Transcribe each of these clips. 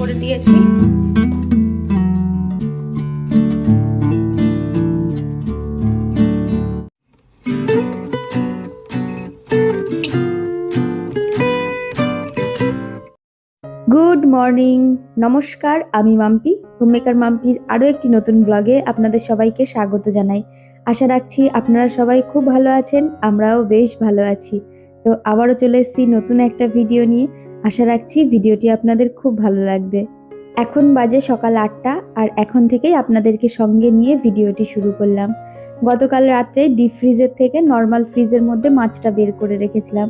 করে দিয়েছি। Good morning নমস্কার, আমি মাম্পি। হোমমেকার মাম্পির আরও একটি নতুন ব্লগে আপনাদের সবাইকে স্বাগত জানাই। আশা রাখছি আপনারা সবাই খুব ভালো আছেন, আমরাও বেশ ভালো আছি। তো আবারও চলে এসেছি নতুন একটা ভিডিও নিয়ে। আশা রাখছি ভিডিওটি আপনাদের খুব ভালো লাগবে। এখন বাজে সকাল আটটা আর এখন থেকেই আপনাদেরকে সঙ্গে নিয়ে ভিডিওটি শুরু করলাম। গতকাল রাত্রে ডিপ ফ্রিজের থেকে নর্মাল ফ্রিজের মধ্যে মাছটা বের করে রেখেছিলাম।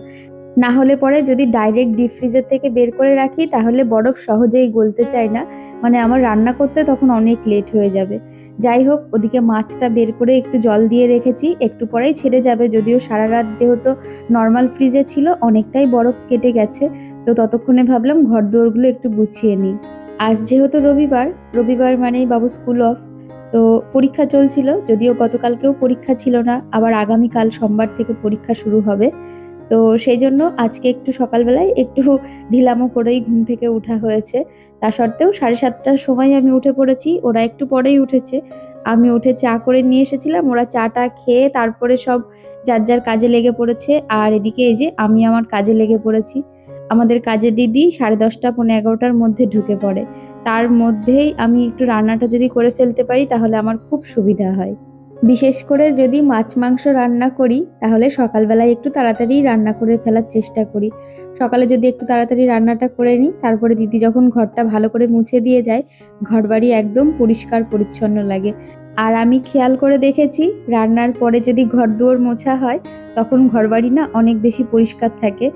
না হলে পরে যদি ডাইরেক্ট ডিপ ফ্রিজের থেকে বের করে রাখি, তাহলে বরফ সহজেই গলতে চায় না। মানে আমার রান্না করতে তখন অনেক লেট হয়ে যাবে। যাই হোক, ওদিকে মাছটা বের করে একটু জল দিয়ে রেখেছি। একটু পরেই ছেড়ে যাবে। যদিও সারা রাত যেহেতু নর্মাল ফ্রিজে ছিল, অনেকটাই বরফ কেটে গেছে। তো ততক্ষণে ভাবলাম ঘর দুয়ারগুলো একটু গুছিয়ে নিই। আজ যেহেতু রবিবার রবিবার মানেই বাবু স্কুল অফ তো পরীক্ষা চলছিল। যদিও গতকালকেও পরীক্ষা ছিল না, আবার আগামীকাল সোমবার থেকে পরীক্ষা শুরু হবে। তো সেই জন্য আজকে একটু সকালবেলায় একটু ঢিলামো করেই ঘুম থেকে ওঠা হয়েছে। তা সত্ত্বেও সাড়ে সাতটার সময় আমি উঠে পড়েছি, ওরা একটু পরেই উঠেছে। আমি উঠে চা করে নিয়ে এসেছিলাম, ওরা চাটা খেয়ে তারপরে সব যার যার কাজে লেগে পড়েছে। আর এদিকে এই যে আমি আমার কাজে লেগে পড়েছি। আমাদের কাজের দিদি সাড়ে দশটা পনেরো এগারোটার মধ্যে ঢুকে পড়ে। তার মধ্যেই আমি একটু রান্নাটা যদি করে ফেলতে পারি, তাহলে আমার খুব সুবিধা হয়। বিশেষ করে যদি মাছ মাংস রান্না করি, তাহলে সকালবেলায় একটু তাড়াতাড়ি রান্না করে ফেলার চেষ্টা করি। সকালে যদি একটু তাড়াতাড়ি রান্নাটা করে নিই, তারপরে দিদি যখন ঘরটা ভালো করে মুছে দিয়ে যায়, ঘরবাড়ি একদম পরিষ্কার পরিচ্ছন্ন লাগে। আর আমি খেয়াল করে দেখেছি, রান্নার পরে যদি ঘর দুয়ার মোছা হয়, তখন ঘরবাড়ি না অনেক বেশি পরিষ্কার থাকে।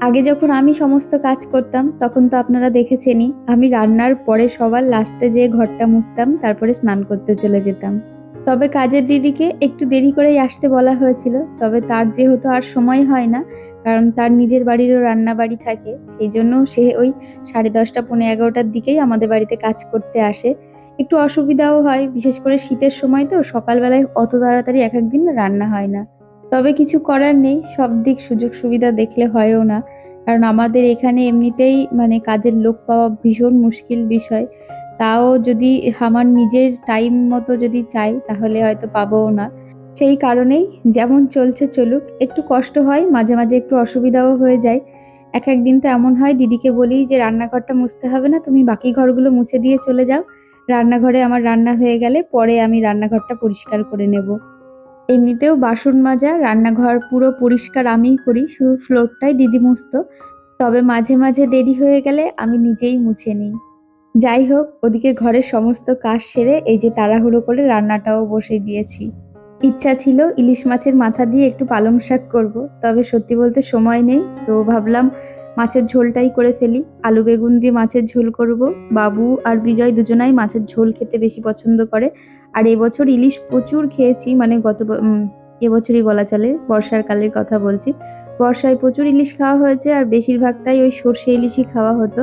আগে যখন আমি সমস্ত কাজ করতাম, তখন তো আপনারা দেখেছেনই, আমি রান্নার পরে সবার লাস্টে যেয়ে ঘরটা মুছতাম, তারপরে স্নান করতে চলে যেতাম। তবে কাজের দিদিকে একটু দেরি করেই আসতে বলা হয়েছিল, তবে তার যেহেতু আর সময় হয় না, কারণ তার নিজের বাড়িরও রান্না বাড়ি থাকে, সেই জন্য সে ওই সাড়ে দশটা পনেরো এগারোটার দিকেই আমাদের বাড়িতে কাজ করতে আসে। একটু অসুবিধাও হয়, বিশেষ করে শীতের সময় তো সকালবেলায় অত তাড়াতাড়ি এক একদিন রান্না হয় না। তবে কিছু করার নেই, সব দিক সুযোগ সুবিধা দেখলে হয়ও না, কারণ আমাদের এখানে এমনিতেই মানে কাজের লোক পাওয়া ভীষণ মুশকিল বিষয়। তাও যদি আমার নিজের টাইম মতো যদি চাই, তাহলে হয়তো পাবোও না। সেই কারণেই যেমন চলছে চলুক, একটু কষ্ট হয়, মাঝে মাঝে একটু অসুবিধাও হয়ে যায়। এক একদিন তো এমন হয়, দিদিকে বলি যে, রান্নাঘরটা মুছতে হবে না, তুমি বাকি ঘরগুলো মুছে দিয়ে চলে যাও। রান্নাঘরে আমার রান্না হয়ে গেলে পরে আমি রান্নাঘরটা পরিষ্কার করে নেব। এমনিতেও বাসন মাজা, রান্নাঘর পুরো পরিষ্কার আমিই করি, শুধু ফ্লোরটাই দিদি মুছতো। তবে মাঝে মাঝে দেরি হয়ে গেলে আমি নিজেই মুছে নিই। যাই হোক, ওদিকে ঘরের সমস্ত কাজ সেরে এই যে তাড়াহুড়ো করে রান্নাটাও বসে দিয়েছি। ইচ্ছা ছিল ইলিশ মাছের মাথা দিয়ে একটু পালং শাক করব, তবে সত্যি বলতে সময় নেই, তো ভাবলাম মাছের ঝোলটাই করে ফেলি। আলু বেগুন দিয়ে মাছের ঝোল করব, বাবু আর বিজয় দুজনাই মাছের ঝোল খেতে বেশি পছন্দ করে। আর এবছর ইলিশ প্রচুর খেয়েছি মানে গত এবছরই বলা চলে, বর্ষার কালের কথা বলছি। বর্ষায় প্রচুর ইলিশ খাওয়া হয়েছে, আর বেশিরভাগটাই ওই সর্ষে ইলিশই খাওয়া হতো।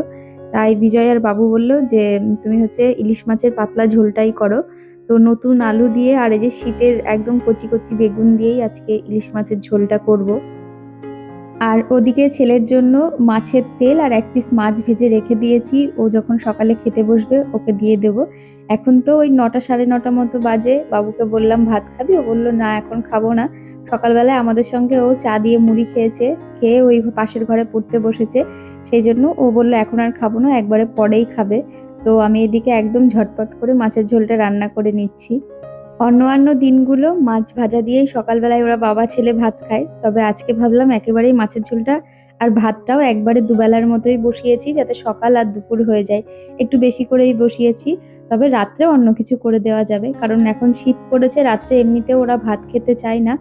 তাই বিজয় আর বাবু বলল যে, তুমি হচ্ছে ইলিশ মাছের পাতলা ঝোলটাই করো। তো নতুন আলু দিয়ে আর এই যে শীতের একদম কচি কচি বেগুন দিয়েই আজকে ইলিশ মাছের ঝোলটা করব। আর ওদিকে ছেলের জন্য মাছের তেল আর এক পিস মাছ ভেজে রেখে দিয়েছি। ও যখন সকালে খেতে বসবে, ওকে দিয়ে দেব। এখন তো ওই নটা সাড়ে নটা মতো বাজে। বাবুকে বললাম, ভাত খাবি? ও বলল, না, এখন খাব না। সকালবেলায় আমাদের সঙ্গে ও চা দিয়ে মুড়ি খেয়েছে, খেয়ে ওই পাশের ঘরে পড়তে বসেছে। সেই জন্য ও বলল, এখন আর খাব না, একবারে পরেই খাবে। তো আমি এদিকে একদম ঝটপট করে মাছের ঝোলটা রান্না করে নিচ্ছি। অন্যান্য দিনগুলো মাছ ভাজা দিয়েই সকালবেলায় ওরা বাবা, ছেলে ভাত খায়। তবে আজকে ভাবলাম একেবারেই মাছের ঝোলটা আর ভাতটাও একবারে দুবেলার মতোই বসিয়েছি যাতে সকাল আর দুপুর হয়ে যায়। একটু বেশি করেই বসিয়েছি, তবে রাত্রে অন্য কিছু করে দেওয়া যাবে। কারণ এখন শীত পড়েছে, রাত্রে এমনিতেও ওরা ভাত খেতে চায় না।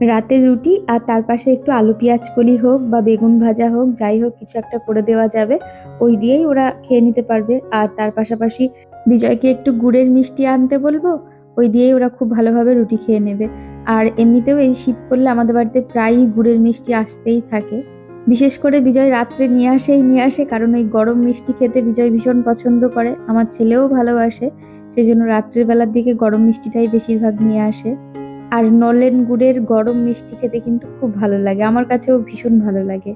রাতের রুটি আর তার পাশে একটু আলু পেঁয়াজ কলি হোক বা বেগুন ভাজা হোক, যাই হোক কিছু একটা করে দেওয়া যাবে। ওই দিয়েই ওরা খেয়ে নিতে পারবে। আর তার পাশাপাশি বিজয়কে একটু গুড়ের মিষ্টি আনতে বলব? ওই দিয়েই ওরা খুব ভালোভাবে রুটি খেয়ে নেবে। আর এমনিতেও এই শীত পড়লে আমাদের বাড়িতে প্রায়ই গুড়ের মিষ্টি আসতেই থাকে। বিশেষ করে বিজয় রাত্রে নিয়ে আসেই নিয়ে আসে, কারণ ওই গরম মিষ্টি খেতে বিজয় ভীষণ পছন্দ করে। আমার ছেলেও ভালোবাসে সেই জন্য রাত্রের বেলার দিকে গরম মিষ্টিটাই বেশিরভাগ নিয়ে আসে। আর নলেন গুড়ের গরম মিষ্টি খেতে কিন্তু খুব ভালো লাগে, আমার কাছেও ভীষণ ভালো লাগে।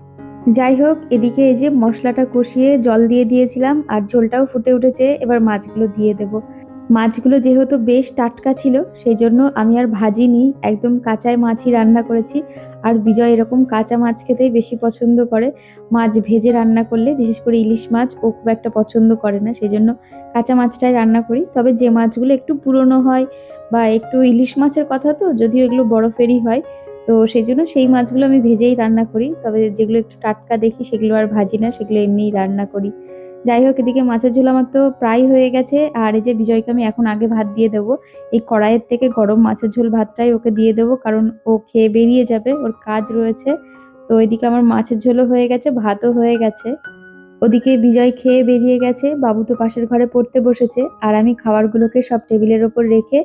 যাই হোক, এদিকে এই যে মশলাটা কষিয়ে জল দিয়ে দিয়েছিলাম, আর ঝোলটাও ফুটে উঠেছে, এবার মাছগুলো দিয়ে দেব। মাছগুলো যেহেতু বেশ টাটকা ছিল সেই জন্য আমি আর ভাজিনি। একদম কাঁচায় মাছই রান্না করেছি। আর বিজয় এরকম কাঁচা মাছ খেতেই বেশি পছন্দ করে। মাছ ভেজে রান্না করলে, বিশেষ করে ইলিশ মাছ, ও খুব একটা পছন্দ করে না সেই জন্য কাঁচা মাছটাই রান্না করি। তবে যে মাছগুলো একটু পুরনো হয় বা একটু ইলিশ মাছের কথা তো, যদিও এগুলো বরফেরই হয়, তো সেই জন্য সেই মাছগুলো আমি ভেজেই রান্না করি। তবে যেগুলো একটু টাটকা দেখি, সেগুলো আর ভাজি না, সেগুলো এমনিই রান্না করি। যাই হোক এদিকে মাছের ঝোল আমার তো প্রায় হয়ে গেছে। আর এই যে বিজয়কে আমি এখন আগে ভাত দিয়ে দেবো, এই কড়াইয়ের থেকে গরম মাছের ঝোল ভাতটাই ওকে দিয়ে দেবো, কারণ ও খেয়ে বেরিয়ে যাবে, ওর কাজ রয়েছে। তো এদিকে আমার মাছের ঝোলও হয়ে গেছে, ভাতও হয়ে গেছে। ওদিকে বিজয় খেয়ে বেরিয়ে গেছে, বাবু তো পাশের ঘরে পড়তে বসেছে, আর আমি খাবারগুলোকে সব টেবিলের ওপর রেখে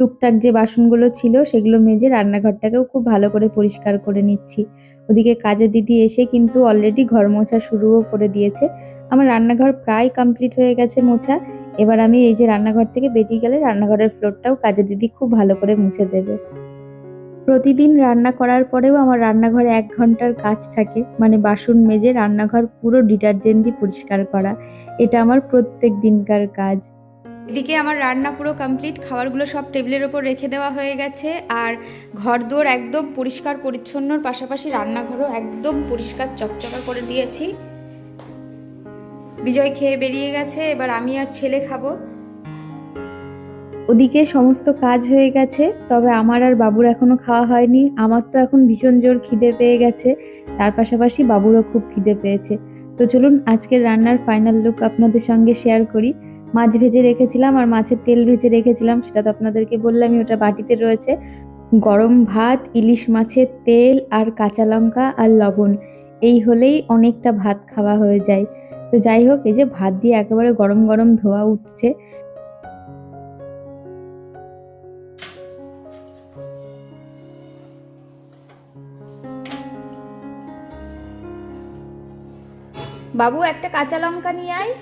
টুকটাক যে বাসনগুলো ছিল সেগুলো মেজে রান্নাঘরটাকেও খুব ভালো করে পরিষ্কার করে নিচ্ছি। ওদিকে কাজের দিদি এসে কিন্তু অলরেডি ঘর মোছা শুরুও করে দিয়েছে। আমার রান্নাঘর প্রায় কমপ্লিট হয়ে গেছে মোছা। এবার আমি এই যে রান্নাঘর থেকে বেরিয়ে গেলে রান্নাঘরের ফ্লোরটাও কাজের দিদি খুব ভালো করে মুছে দেবে। প্রতিদিন রান্না করার পরেও আমার রান্নাঘরে এক ঘণ্টার কাজ থাকে। মানে বাসন মেজে রান্নাঘর পুরো ডিটারজেন্ট দিয়ে পরিষ্কার করা। এটা আমার প্রত্যেক দিনকার কাজ। এদিকে আমার রান্না পুরো কমপ্লিট খাবারগুলো সব টেবিলের ওপর রেখে দেওয়া হয়ে গেছে, আর ঘর দোর একদম পরিষ্কার পরিচ্ছন্নর পাশাপাশি রান্নাঘরও একদম পরিষ্কার চকচকা করে দিয়েছি। বিজয় খেয়ে বেরিয়ে গেছে, এবার আমি আর ছেলে খাব। ওদিকে সমস্ত কাজ হয়ে গেছে, তবে আমার আর বাবুর এখনও খাওয়া হয়নি, আমার তো এখন ভীষণ জোর খিদে পেয়ে গেছে, তার পাশাপাশি বাবুরও খুব খিদে পেয়েছে। তো চলুন আজকের রান্নার ফাইনাল লুক আপনাদের সঙ্গে শেয়ার করি। মাছ ভেজে রেখেছিলাম আর মাছের তেল ভেজে রেখেছিলাম, সেটা তো আপনাদেরকে বললামই, ওটা বাটিতে রয়েছে। গরম ভাত, ইলিশ মাছের তেল আর কাঁচা লঙ্কা আর লবণ, এই হলেই অনেকটা ভাত খাওয়া হয়ে যায়। তো যাই হোক, এই যে ভাত দিয়ে একেবারে গরম গরম ধোয়া উঠছে। বাবু, একটা কাঁচা লঙ্কা নিয়ে আয়।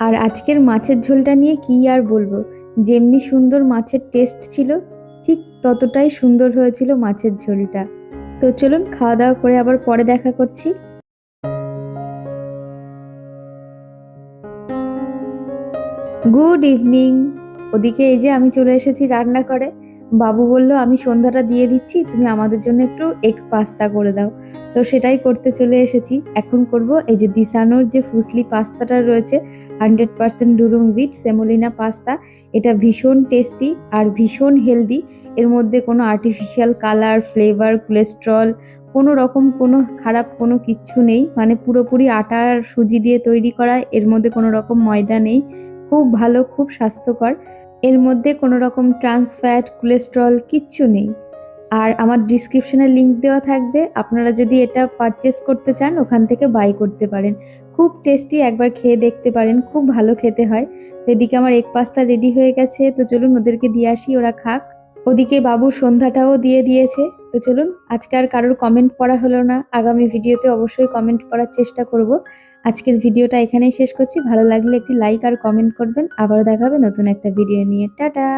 আর আজকের মাছের ঝোলটা নিয়ে কি আর বলব? যেমনি সুন্দর মাছের টেস্ট ছিল, ঠিক ততটাই সুন্দর হয়েছিল মাছের ঝোলটা। তো চলুন খাওয়া দাওয়া করে আবার পরে দেখা করছি। গুড ইভিনিং ওদিকে এই যে আমি চলে এসেছি রান্না করে বাবু বলল, আমি সন্ধ্যাটা দিয়ে দিচ্ছি, তুমি আমাদের জন্য একটু এগ পাস্তা করে দাও। তো সেটাই করতে চলে এসেছি। এখন করব এই যে দিসানোর যে ফুসলি পাস্তাটা রয়েছে, hundred percent durum with semolina pasta. এটা ভীষণ টেস্টি আর ভীষণ হেলদি। এর মধ্যে কোনো আর্টিফিশিয়াল কালার ফ্লেভার কোলেস্ট্রল কোনো রকম কোনো খারাপ কোনো কিচ্ছু নেই। মানে পুরোপুরি আটা আর সুজি দিয়ে তৈরি করা। এর মধ্যে কোনো রকম ময়দা নেই। খুব ভালো, খুব স্বাস্থ্যকর। এর মধ্যে কোনো রকম ট্রান্স ফ্যাট কোলেস্ট্রল কিচ্ছু নেই। আর আমার ডিসক্রিপশনে লিংক দেওয়া থাকবে, আপনারা যদি এটা পারচেস করতে চান, ওখান থেকে বাই করতে পারেন। খুব টেস্টি একবার খেয়ে দেখতে পারেন, খুব ভালো খেতে হয়। তো এদিকে আমার এক পাস্তা রেডি হয়ে গেছে, তো চলুন ওদেরকে দিয়ে আসি, ওরা খাক। ওদিকে বাবুর সন্ধ্যাটাও দিয়ে দিয়েছে, তো চলুন, আজকে আর কারোর কমেন্ট পড়া হলো না। আগামী ভিডিওতে অবশ্যই কমেন্ট করার চেষ্টা করব। আজকের ভিডিওটা এখানেই শেষ করছি। ভালো লাগলে একটি লাইক আর কমেন্ট করবেন। আবারও দেখাবে নতুন একটা ভিডিও নিয়ে। টাটা!